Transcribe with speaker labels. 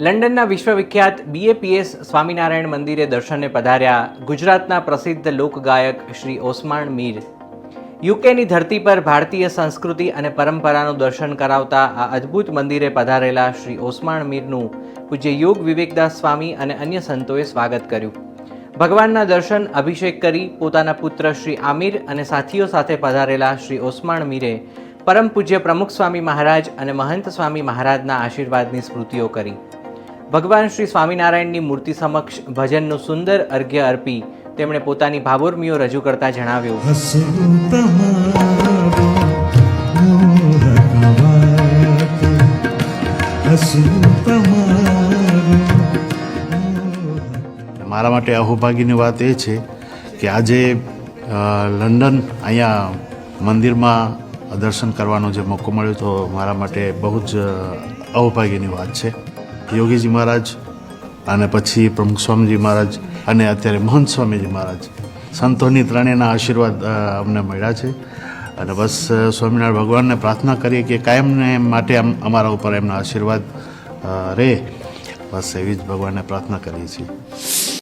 Speaker 1: લંડનના વિશ્વવિખ્યાત BAPS Swaminarayan મંદિરે દર્શને પધાર્યા ગુજરાતના પ્રસિદ્ધ લોકગાયક શ્રી ઓસમાણ મીર. યુકેની ધરતી પર ભારતીય સંસ્કૃતિ અને પરંપરાનું દર્શન કરાવતા આ અદ્ભુત મંદિરે પધારેલા શ્રી ઓસમાણ મીરનું પૂજ્ય યોગ વિવેકદાસ સ્વામી અને અન્ય સંતોએ સ્વાગત કર્યું. ભગવાનના દર્શન, અભિષેક કરી પોતાના પુત્ર શ્રી આમિર અને સાથીઓ સાથે પધારેલા શ્રી ઓસમાણ મીરે પરમ પૂજ્ય પ્રમુખ સ્વામી મહારાજ અને મહંત સ્વામી મહારાજના આશીર્વાદની સ્મૃતિઓ કરી. ભગવાન શ્રી સ્વામિનારાયણની મૂર્તિ સમક્ષ ભજનનું સુંદર અર્ઘ્ય અર્પી તેમણે પોતાની ભાવોર્મીઓ રજૂ કરતા જણાવ્યું.
Speaker 2: મારા માટે અહોભાગ્યની વાત એ છે કે આજે લંડન અહીંયા મંદિરમાં દર્શન કરવાનો જે મોકો મળ્યો તો મારા માટે બહુ જ અહોભાગ્યની વાત છે. યોગીજી મહારાજ અને પછી પ્રમુખ સ્વામીજી મહારાજ અને અત્યારે મહંત સ્વામીજી મહારાજ. સંતોની ત્રણેયના આશીર્વાદ અમને મળ્યા છે. અને બસ સ્વામિનારાયણ ભગવાનને પ્રાર્થના કરીએ કે કાયમને માટે આમ અમારા ઉપર એમના આશીર્વાદ રહે. બસ એવી જ ભગવાનને પ્રાર્થના કરીએ છીએ.